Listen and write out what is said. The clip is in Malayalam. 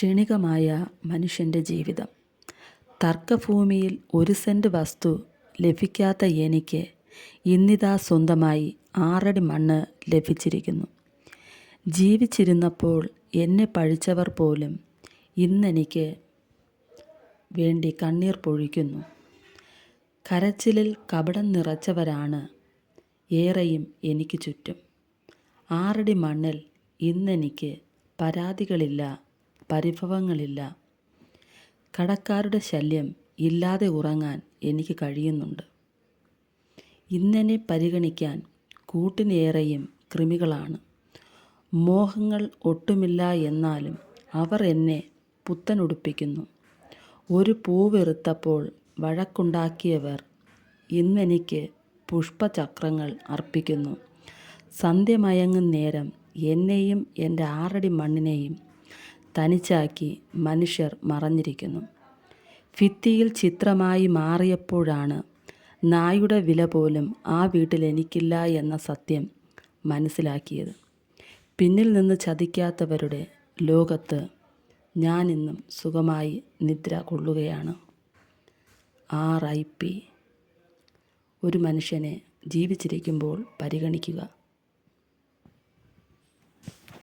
ക്ഷണികമായ മനുഷ്യന്റെ ജീവിതം. തർക്കഭൂമിയിൽ ഒരു സെന്റ് വസ്തു ലഭിക്കാത്ത എനിക്ക് ഇന്നിതാ സ്വന്തമായി ആറടി മണ്ണ് ലഭിച്ചിരിക്കുന്നു. ജീവിച്ചിരുന്നപ്പോൾ എന്നെ പഴിച്ചവർ പോലും ഇന്നെനിക്ക് വേണ്ടി കണ്ണീർ പൊഴിക്കുന്നു. കരച്ചിലിൽ കപടം നിറച്ചവരാണ് ഏറെയും എനിക്ക് ചുറ്റും. ആറടി മണ്ണിൽ ഇന്നെനിക്ക് പരാതികളില്ല പരിഭവങ്ങളില്ല. കടക്കാരുടെ ശല്യം ഇല്ലാതെ ഉറങ്ങാൻ എനിക്ക് കഴിയുന്നുണ്ട്. ഇന്നെന്നെ പരിഗണിക്കാൻ കൂട്ടിനേറെയും കൃമികളാണ്. മോഹങ്ങൾ ഒട്ടുമില്ല എന്നാലും അവർ എന്നെ പുത്തനുടുപ്പിക്കുന്നു. ഒരു പൂവെറുത്തപ്പോൾ വഴക്കുണ്ടാക്കിയവർ ഇന്നെനിക്ക് പുഷ്പചക്രങ്ങൾ അർപ്പിക്കുന്നു. സന്ധ്യമയങ്ങും നേരം എന്നെയും എന്റെ ആറടി മണ്ണിനെയും തനിച്ചാക്കി മനുഷ്യർ മറഞ്ഞിരിക്കുന്നു. ഭിത്തിയിൽ ചിത്രമായി മാറിയപ്പോഴാണ് നായുടെ വില പോലും ആ വീട്ടിൽ എനിക്കില്ല എന്ന സത്യം മനസ്സിലാക്കിയത്. പിന്നിൽ നിന്ന് ചതിക്കാത്തവരുടെ ലോകത്ത് ഞാനിന്നും സുഖമായി നിദ്ര കൊള്ളുകയാണ്. R I P. ഒരു മനുഷ്യനെ ജീവിച്ചിരിക്കുമ്പോൾ പരിഗണിക്കുക.